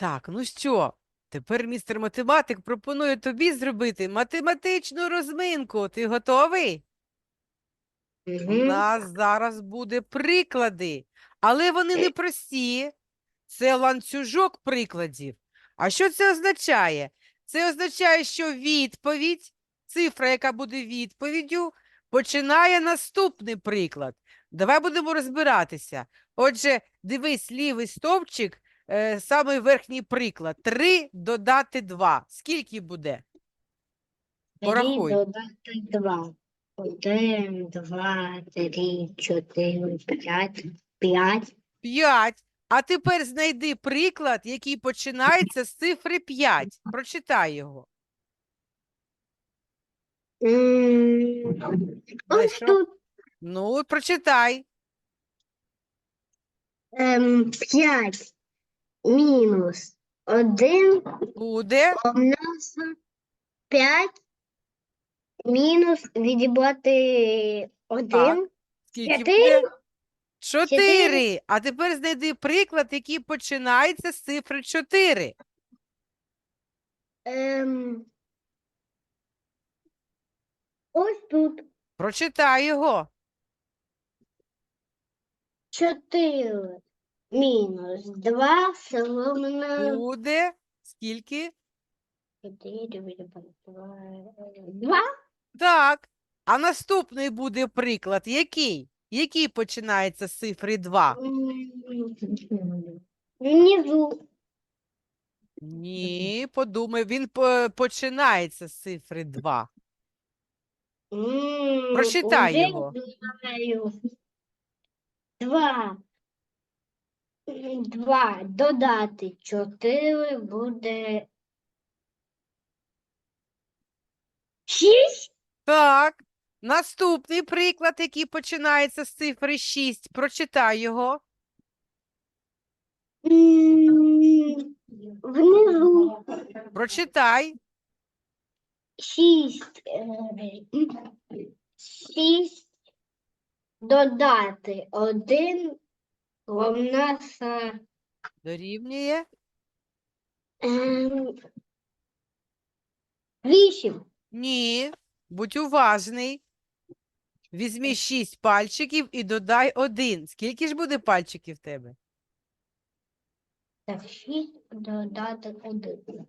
Так, ну що, тепер містер математик пропонує тобі зробити математичну розминку. Ти готовий? У нас зараз буде приклади, але вони не прості. Це ланцюжок прикладів. А що це означає? Це означає, що відповідь, цифра, яка буде відповіддю, починає наступний приклад. Давай будемо розбиратися. Отже, дивись, лівий стовпчик, е, самий верхній приклад. 3 додати 2. Скільки буде? Три Порахуй. додати два. Один, два, три, чотири, п'ять, п'ять. 5. А тепер знайди приклад, який починається з цифри 5. Прочитай його. М, Ось Знайшов? тут Ну, прочитай. ем, п'ять мінус один Буде помножити п'ять мінус відібрати один. скільки Чотири. буде? Чотири. А тепер знайди приклад, який починається з цифри 4. Ем, ось тут Прочитай його. чотири мінус два равно Буде скільки? чотири відібрати два. Два? Так. А наступний буде приклад який? Який починається з цифри 2? Внизу. Ні, подумай, він по- починається з цифри 2. М, Прочитай уже його. знаю. Два. Два додати чотири буде шість. Так. Наступний приклад, який починається з цифри 6. Прочитай його. М, Внизу Прочитай. шість. е, Шість додати один равняться Дорівнює. ем, вісім. Ні. Будь уважний. Візьми 6 пальчиків і додай один. Скільки ж буде пальчиків в тебе? Так, шість додати один.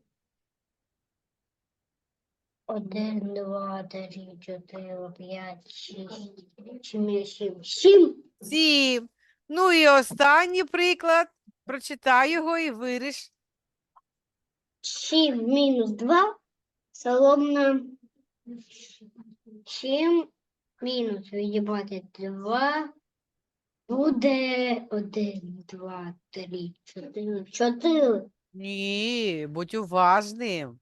Один, два, три, чотири, п'ять, шість, сім, сім. Сім. Ну і останній приклад. Прочитай його і виріш. Сім мінус два. Соломна. Сім мінус відібрати два. Буде один, два, три, чотири. Чотири. Ні, будь уважним.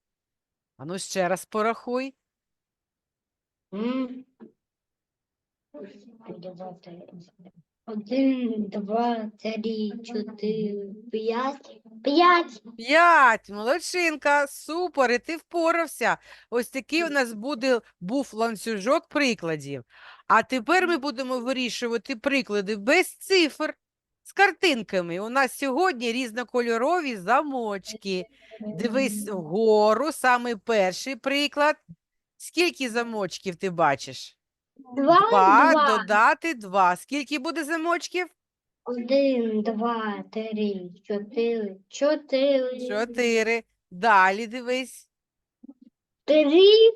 Ану ще раз порахуй. М. Відібрати Один, два, три, чотири, п'ять. П'ять. П'ять, молодчинка, супер, і ти впорався. Ось такий у нас буде, був ланцюжок прикладів. А тепер ми будемо вирішувати приклади без цифр, з картинками. У нас сьогодні різнокольорові замочки. Дивись вгору, самий перший приклад. Скільки замочків ти бачиш? Два, Два, два. додати два. Скільки буде замочків? Один, два, три, чотири, чотири. Чотири. Далі дивись. Три.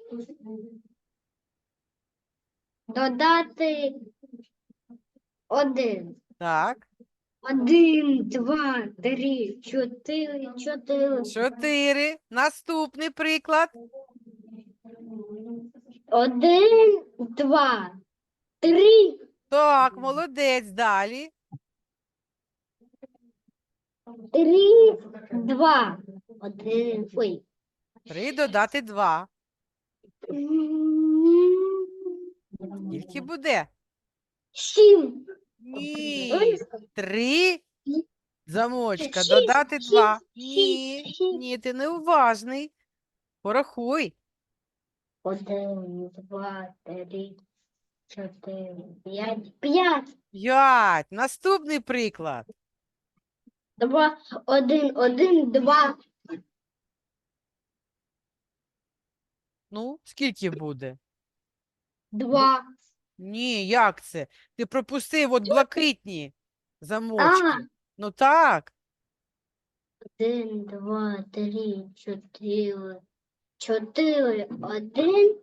Додати один. Так. Один, два, три, чотири, чотири. Чотири. Наступний приклад. Один, два, три. Так, молодець. Далі. Три, два. Один. Ой. Три додати два. Скільки буде? Сім. Ні. Три замочка. Додати два. Ні. Ні, ти неуважний. Порахуй. Один, два, три, чотири, п'ять. П'ять. П'ять. Наступний приклад. Два, один, один, два. Ну, скільки буде? Два. Ні, як це? Ти пропустив от блакитні замочки. Ну так. Один, два, три, чотири. Чотири, один.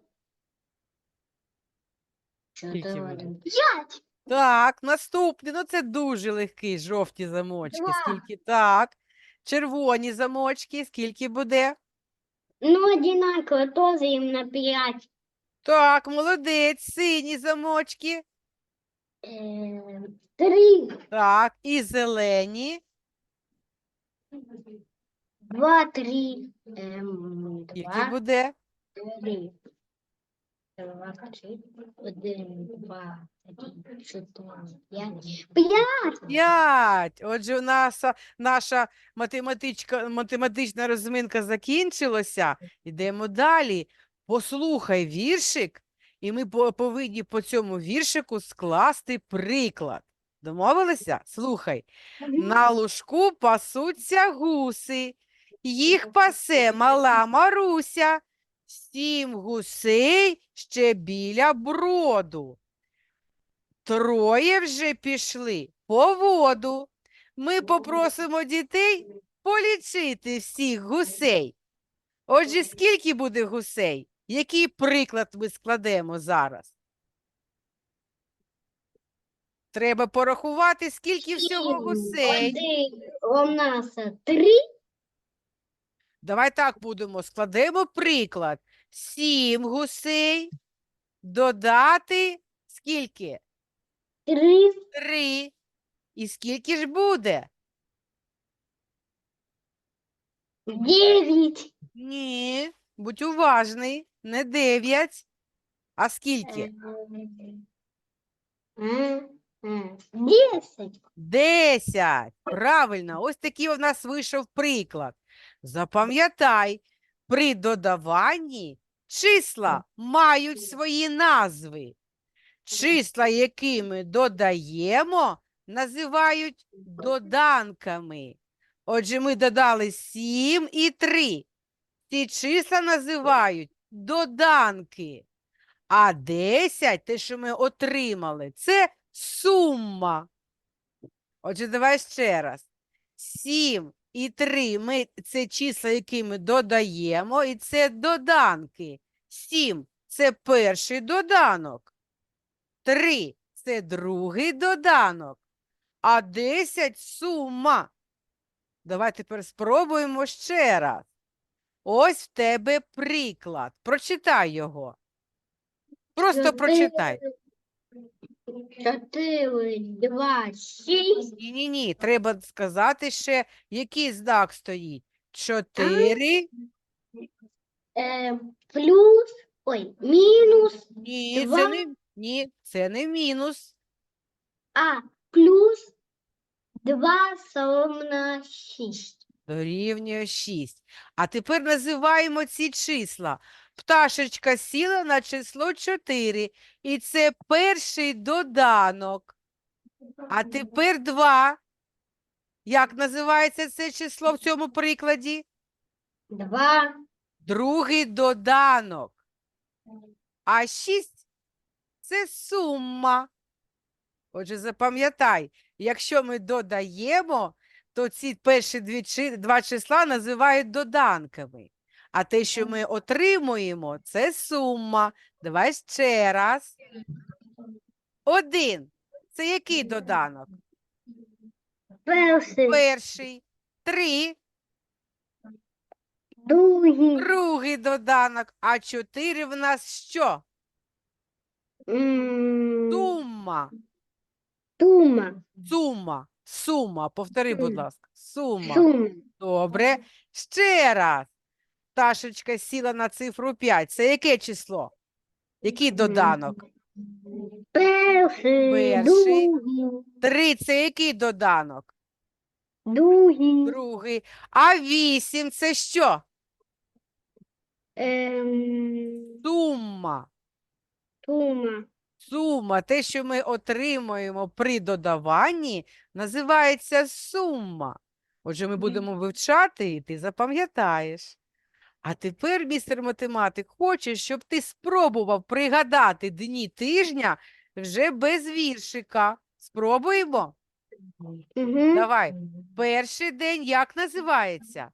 Чотири, буде? один. П'ять. Так, наступний. Ну це дуже легкий, жовті замочки. Два. Скільки? Так. Червоні замочки. Скільки буде? Ну, одинаково, тоже їм на п'ять. Так, молодець. Сині замочки. Е, три. Так, і зелені. Два, три. Ем, Скільки два, буде? три. Два, три. Один, два, три, чотири, п'ять. П'ять. П'ять. Отже, у нас наша математичка, математична розминка закінчилася. Йдемо далі. Послухай віршик, і ми по- повинні по цьому віршику скласти приклад. Домовилися? Слухай. На лужку пасуться гуси, їх пасе мала Маруся, сім гусей ще біля броду. Троє вже пішли по воду. Ми попросимо дітей полічити всіх гусей. Отже, скільки буде гусей? Який приклад ми складемо зараз? Треба порахувати, скільки всього гусей. Один, у нас три. Давай так будемо. Складемо приклад. Сім гусей. Додати скільки? Три. Три. І скільки ж буде? Дев'ять. Ні. Будь уважний. Не дев'ять. А скільки? Десять. Десять. Правильно. Ось такий у нас вийшов приклад. Запам'ятай, при додаванні числа мають свої назви. Числа, які ми додаємо, називають доданками. Отже, ми додали 7 і 3. Ці числа називають доданки. А 10, те, що ми отримали, це сума. Отже, давай ще раз. 7 і 3 ми, це числа, які ми додаємо, і це доданки. 7 – це перший доданок. 3 – це другий доданок. А 10 – сума. Давай тепер спробуємо ще раз. Ось в тебе приклад. Прочитай його. Просто прочитай. Чотири, два, шість. Ні-ні-ні, треба сказати ще, який знак стоїть. Чотири. Е, плюс, ой, мінус, Ні, це Два. не, ні, це не мінус. а, плюс два на шість. Дорівнює 6. А тепер називаємо ці числа. Пташечка сіла на число 4. І це перший доданок. А тепер 2. Як називається це число в цьому прикладі? Два, Другий доданок. А 6 – це сума. Отже, запам'ятай, якщо ми додаємо, то ці перші дві, два числа називають доданками. А те, що ми отримуємо, це сума. Давай ще раз. Один. Це який доданок? перший, Перший. Три. другий, Другий доданок. А чотири в нас що? Сума. тума, Сума. Сума. Повтори, будь ласка. Сума. сума, Добре. Ще раз. Пташечка сіла на цифру 5. Це яке число? Який доданок? перший, Перший. другий, 3 це який доданок? другий, Другий. А 8 це що? ем, Сума. тума, Сума. Те, що ми отримуємо при додаванні, називається сума. Отже, ми будемо вивчати, і ти запам'ятаєш. А тепер, містер математик, хоче, щоб ти спробував пригадати дні тижня вже без віршика. Спробуємо? Угу. Давай. Перший день як називається?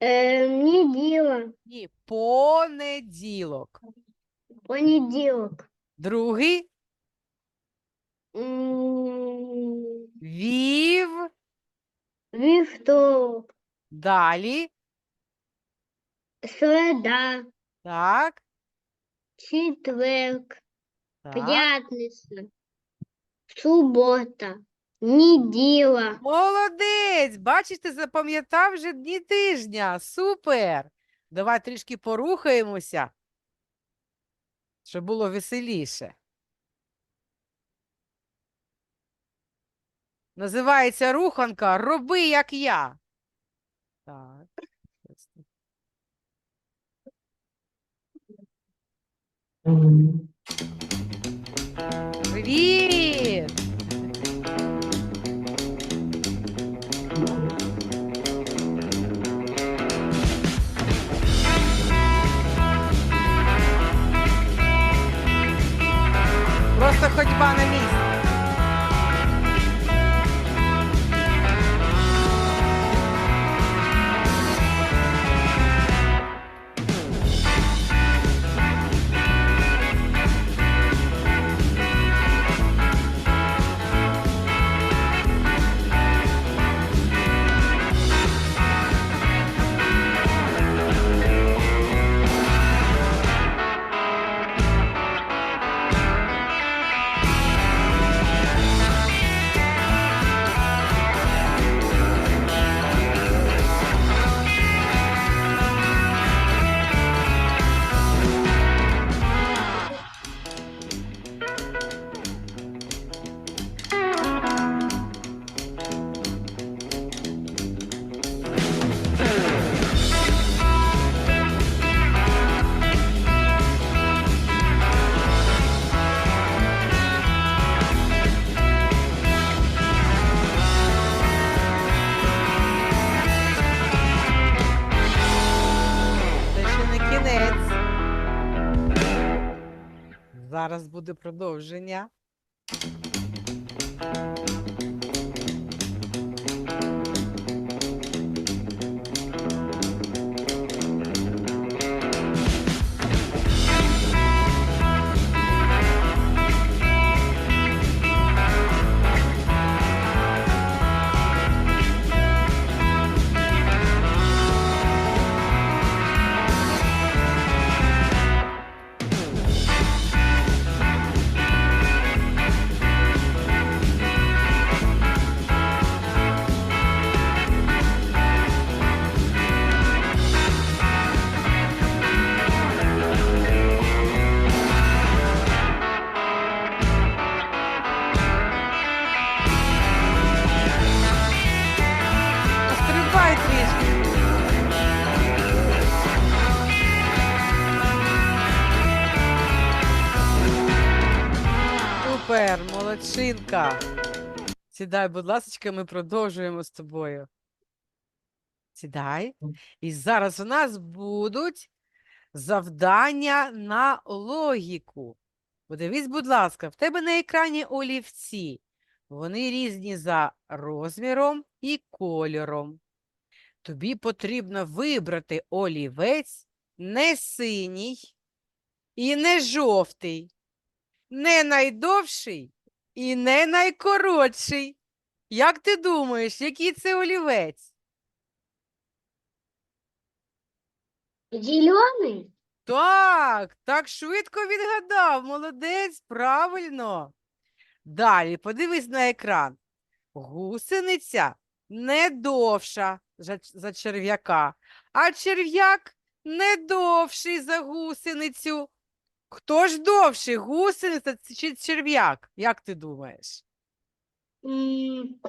Е, неділя, Ні, понеділок. понеділок. Другий М, вів. Вівторок, Далі. Середа, Так. четверг, так. п'ятниця, субота, неділя. Молодець! Бачиш, ти запам'ятав вже дні тижня. Супер! Давай трішки порухаємося, щоб було веселіше. Називається руханка Роби, як я. Так. щось тут. Привіт! Буде продовження. Сідай, будь ласка, ми продовжуємо з тобою. Сідай. І зараз у нас будуть завдання на логіку. Подивись, будь ласка, в тебе на екрані олівці. Вони різні за розміром і кольором. Тобі потрібно вибрати олівець не синій і не жовтий, не найдовший і не найкоротший. Як ти думаєш, який це олівець? Зелений? Так, так швидко відгадав. Молодець, правильно. Далі подивись на екран. Гусениця не довша за, черв'яка, а черв'як не довший за гусеницю. Хто ж довший, гусениця чи черв'як? Як ти думаєш? М,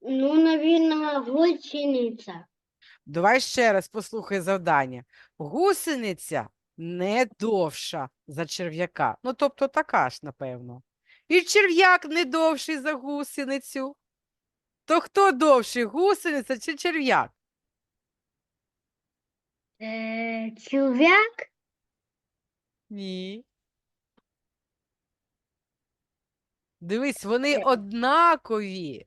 Ну, наверное, гусениця. Давай ще раз послухай завдання. Гусениця не довша за черв'яка. Ну, тобто така ж, напевно. І черв'як не довший за гусеницю. То хто довший, гусениця чи черв'як? Е, черв'як, Ні. Дивись, вони Е. однакові,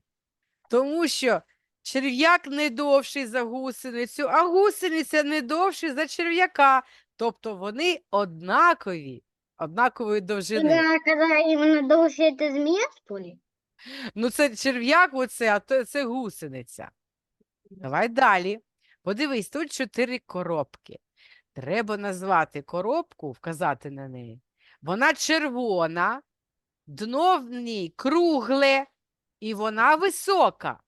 тому що черв'як не довший за гусеницю, а гусениця не довший за черв'яка. Тобто вони однакові, однакової довжини. да, когда именно дольше это змея, что ли? Ну, це черв'як, оце, а то це гусениця. Давай далі. Подивись, тут чотири коробки. Треба назвати коробку, вказати на неї. Вона червона, дно в ній кругле і вона висока.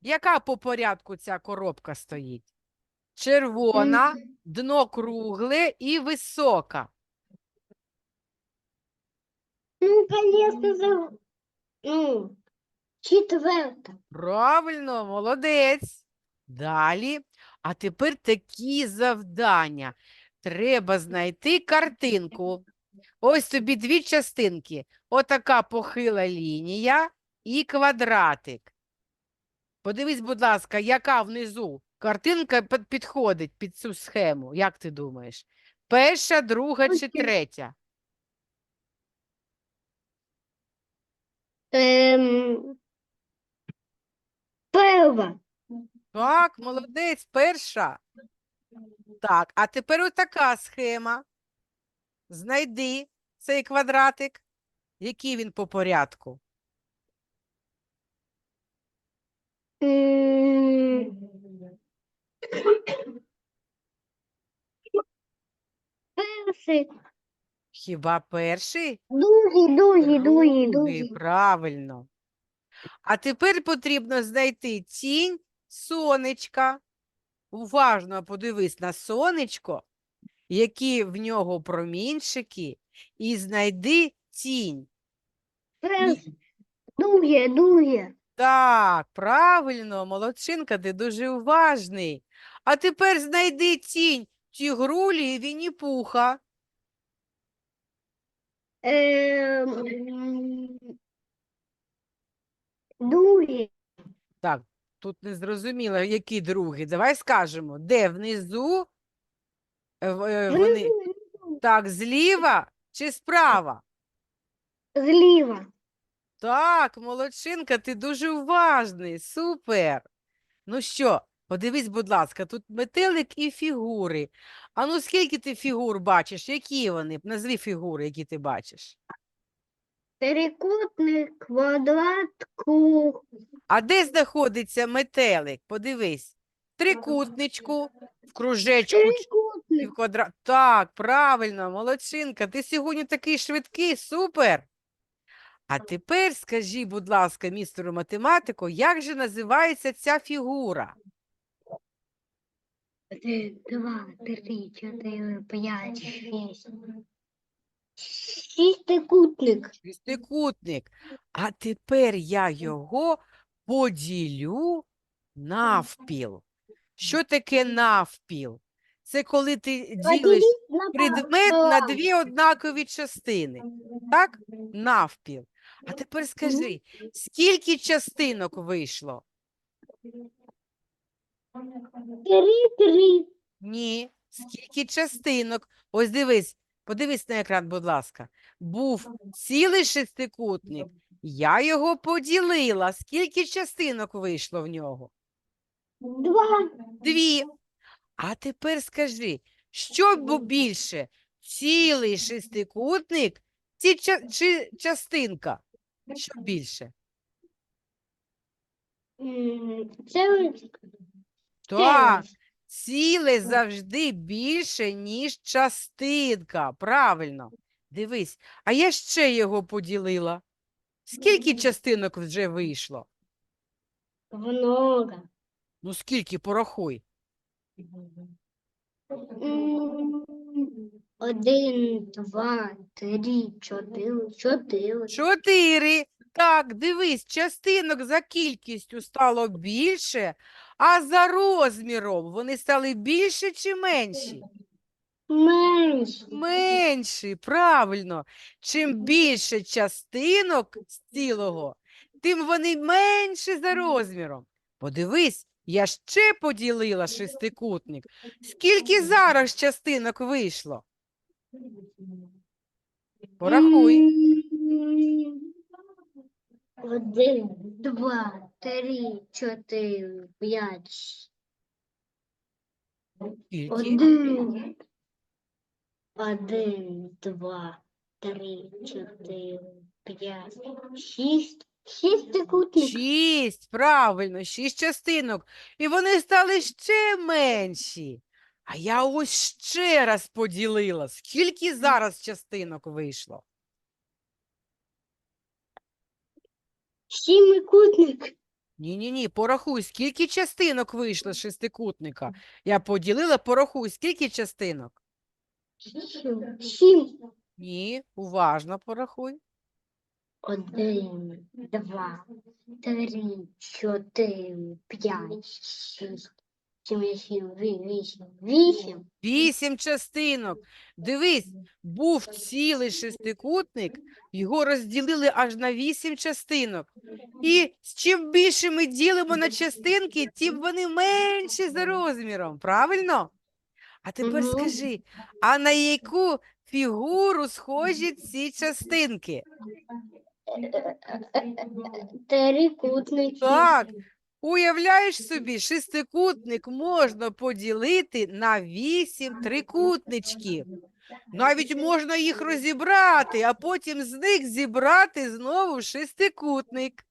Яка по порядку ця коробка стоїть? Червона, дно кругле і висока. Ну, конечно, за... Ну, четверта. Правильно, молодець. Далі. А тепер такі завдання. Треба знайти картинку. Ось тобі дві частинки. Отака похила лінія і квадратик. Подивись, будь ласка, яка внизу картинка підходить під цю схему. Як ти думаєш? Перша, друга чи третя? Эм... Перва. Так, молодець, перша. Так, а тепер отака схема. Знайди цей квадратик. Який він по порядку? Перший. Хіба перший? Другий, другий, другий, Другий, правильно. А тепер потрібно знайти тінь сонечка. Уважно подивись на сонечко, які в нього промінчики, і знайди тінь. Друге, друге. Так, правильно, молодчинка, ти дуже уважний. А тепер знайди тінь тігрулі і Вінні-Пуха. Ем, Друге. Так, тут не зрозуміло, який другий. Давай скажемо, де внизу е, е, вони так, зліва чи справа? Зліва. Так, молодчинка, ти дуже уважний, супер. Ну що, подивись, будь ласка, тут метелик і фігури. А ну скільки ти фігур бачиш? Які вони? Назви фігури, які ти бачиш. Трикутник, квадрат, круг. А де знаходиться метелик? Подивись. Трикутничку, в кружечку Трикутник. в квадрат. Так, правильно, молодчинка. Ти сьогодні такий швидкий, супер. А тепер скажи, будь ласка, містеру математику, як же називається ця фігура? Один, два, три, чотири, п'ять, шість. Шістикутник. Шестикутник. А тепер я його поділю навпіл. Що таке навпіл? Це коли ти ділиш предмет на дві однакові частини. Так? Навпіл. А тепер скажи, скільки частинок вийшло? Три, три. Ні. Скільки частинок? Ось дивись, подивись на екран, будь ласка. Був цілий шестикутник. Я його поділила. Скільки частинок вийшло в нього? Два. Дві. А тепер скажи, що бу- більше? Цілий шестикутник чи, чи частинка? Що більше? Це Так, ціле завжди більше, ніж частинка. Правильно. Дивись, а я ще його поділила. Скільки частинок вже вийшло? много. Ну, скільки порахуй. Один, два, три, чотири, чотири. Чотири. Так, дивись, частинок за кількістю стало більше, а за розміром вони стали більше чи менші? Менше. Менші, правильно. Чим більше частинок з цілого, тим вони менші за розміром. Подивись, я ще поділила шестикутник. Скільки зараз частинок вийшло? Порахуй. Один, два, три, чотири, п'ять. Скільки? Один. Один, два, три, чотири, п'ять, шість. Шість трикутників. Шість, правильно, шість частинок. І вони стали ще менші. А я ось ще раз поділила. Скільки зараз частинок вийшло? Сімикутник. Ні-ні-ні, порахуй, скільки частинок вийшло з шестикутника. Я поділила, порахуй, скільки частинок? Сім. Ні, уважно порахуй. Один, два, три, чотири, п'ять, шість, вісім, вісім, вісім. Вісім частинок. Дивись, був цілий шестикутник, його розділили аж на вісім частинок. І чим більше ми ділимо на частинки, тим вони менші за розміром. Правильно? А тепер Мгм. скажи, а на яку фігуру схожі ці частинки? Трикутники. Так. Уявляєш собі, шестикутник можна поділити на вісім трикутничків. Навіть можна їх розібрати, а потім з них зібрати знову шестикутник.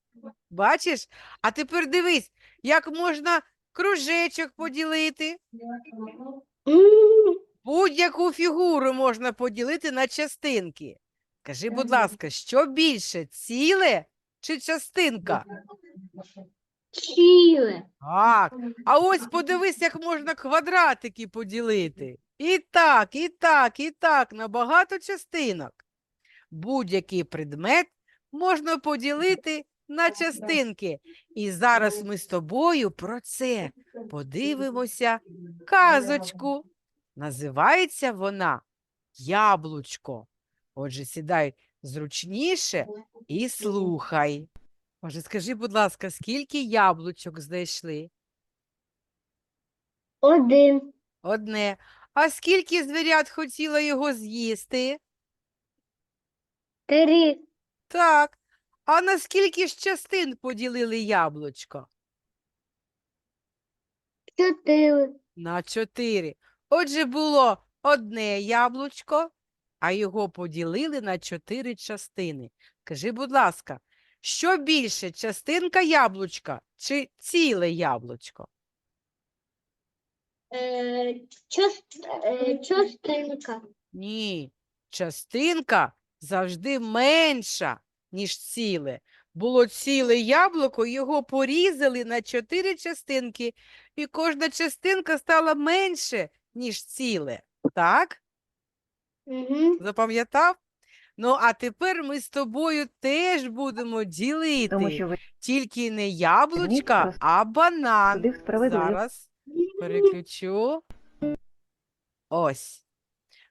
Бачиш? А тепер дивись, як можна кружечок поділити. Будь-яку фігуру можна поділити на частинки. Скажи, будь ласка, що більше, ціле чи частинка? Ціле. Так. А ось подивись, як можна квадратики поділити. І так, і так, і так, на багато частинок. Будь-який предмет можна поділити на частинки. І зараз ми з тобою про це подивимося казочку. Називається вона Яблучко. Отже, сідай зручніше і слухай. Отже, скажи, будь ласка, скільки яблучок знайшли? Один. Одне. А скільки звірят хотіло його з'їсти? Три. Так. А на скільки ж частин поділили яблучко? Чотири. На чотири. Отже, було одне яблучко, а його поділили на чотири частини. Кажи, будь ласка, що більше, частинка яблучка чи ціле яблучко? Е, част- е, Частинка. Ні, частинка завжди менша, ніж ціле. Було ціле яблуко, його порізали на чотири частинки, і кожна частинка стала менше, ніж ціле. Так? Угу. Запам'ятав? Ну, а тепер ми з тобою теж будемо ділити. Тому що ви Тільки не яблучка, просто а банан. справедливо. Зараз переключу. Ось.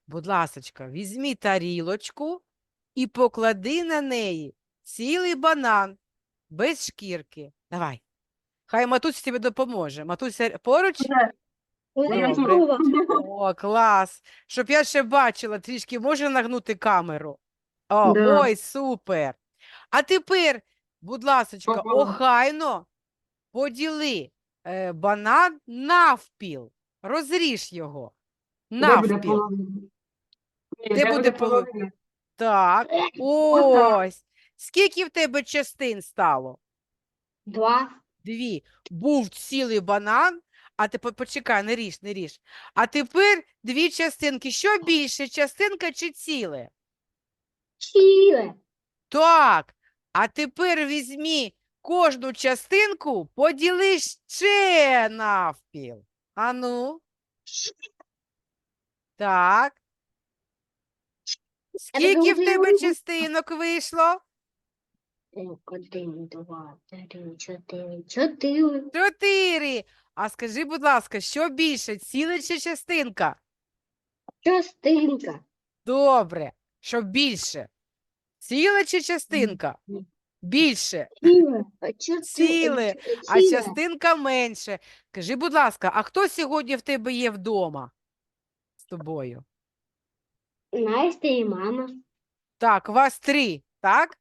Будь ласочка, візьмі тарілочку і поклади на неї цілий банан без шкірки. Давай. Хай матуся тобі допоможе. Матуся поруч? Добре. О, клас. Щоб я ще бачила трішки, може нагнути камеру. О, Да. ой, супер. А тепер, будь ласочка, Ага. охайно поділи е, банан навпіл. Розріж його. Де буде Навпіл. половина? Ні, Де буде половина? Так, ось. Скільки в тебе частин стало? Два. Дві. Був цілий банан, а тепер почекай, не ріж, не ріж. А тепер дві частинки. Що більше, частинка чи ціле? Ціле. Так. А тепер візьмі кожну частинку, поділи ще навпіл. Ану. Так. Скільки в тебе частинок вийшло? Один, два, три, чотири. Чотири. Чотири. А скажи, будь ласка, що більше, ціле чи частинка? Частинка. Добре, що більше? Ціла чи частинка? Більше, Ціле. Ціле. а частинка менше. Кажи, будь ласка, а хто сьогодні в тебе є вдома з тобою? Настя і мама. Так, вас три, так?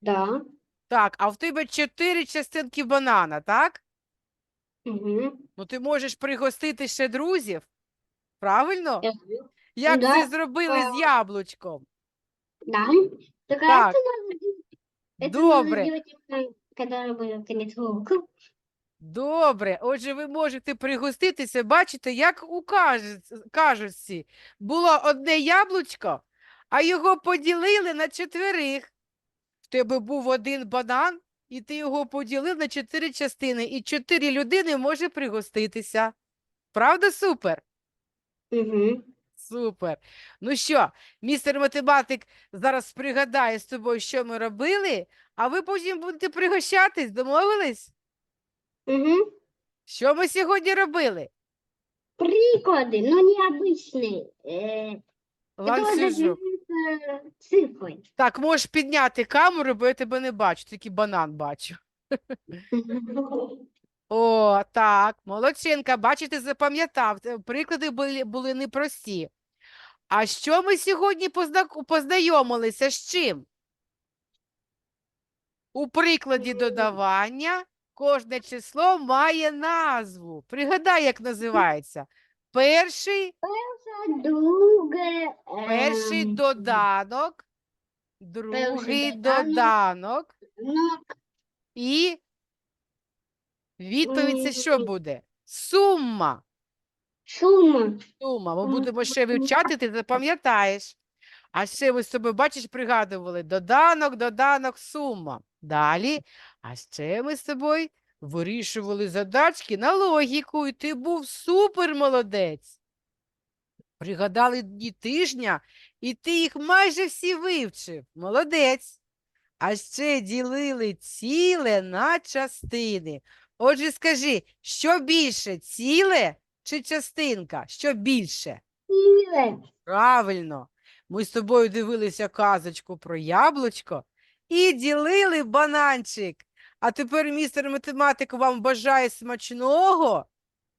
Да. Так, а в тебе чотири частинки банана, так? Угу. Ну, ти можеш пригостити ще друзів, правильно? Як да, це зробили з яблучком? Да. Только Так, это надо делать- это надо добре. делать, именно, когда будет конец урока. Добре, отже, ви можете пригоститися, бачите, як у кажуть- кажучці, було одне яблучко, а його поділили на чотирих. В тебе був один банан, і ти його поділив на чотири частини, і чотири людини може пригоститися. Правда, супер? Угу. Супер. Ну що, містер математик зараз пригадає з тобою, що ми робили, а ви потім будете пригощатись, домовились? Угу. Що ми сьогодні робили? Приклады, но необычные. Э, это вот Ланцюжок. называется цифры. Так, можеш підняти камеру, бо я тебе не бачу, тільки банан бачу. О, так, молодчинка, бачите, запам'ятав. Приклади були, були непрості. А що ми сьогодні позна- познайомилися з чим? У прикладі додавання кожне число має назву. Пригадай, як називається. Перший, Друге, перший ем, доданок, другий доданок. і відповідь це що буде? Сума. Сума. Сума. Ми будемо ще вивчати, ти запам'ятаєш. А ще ви з собою, бачиш, пригадували доданок, доданок, сума. Далі. А ще ми з тобою вирішували задачки на логіку, і ти був супер молодець. Пригадали дні тижня, і ти їх майже всі вивчив. Молодець. А ще ділили ціле на частини. Отже, скажи, що більше, ціле чи частинка? Що більше? Ціле. Правильно. Ми з тобою дивилися казочку про яблучко і ділили бананчик. А тепер містер математик вам бажає смачного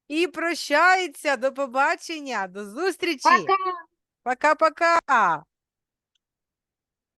і прощається. До побачення, до зустрічі. Пока. Пока-пока.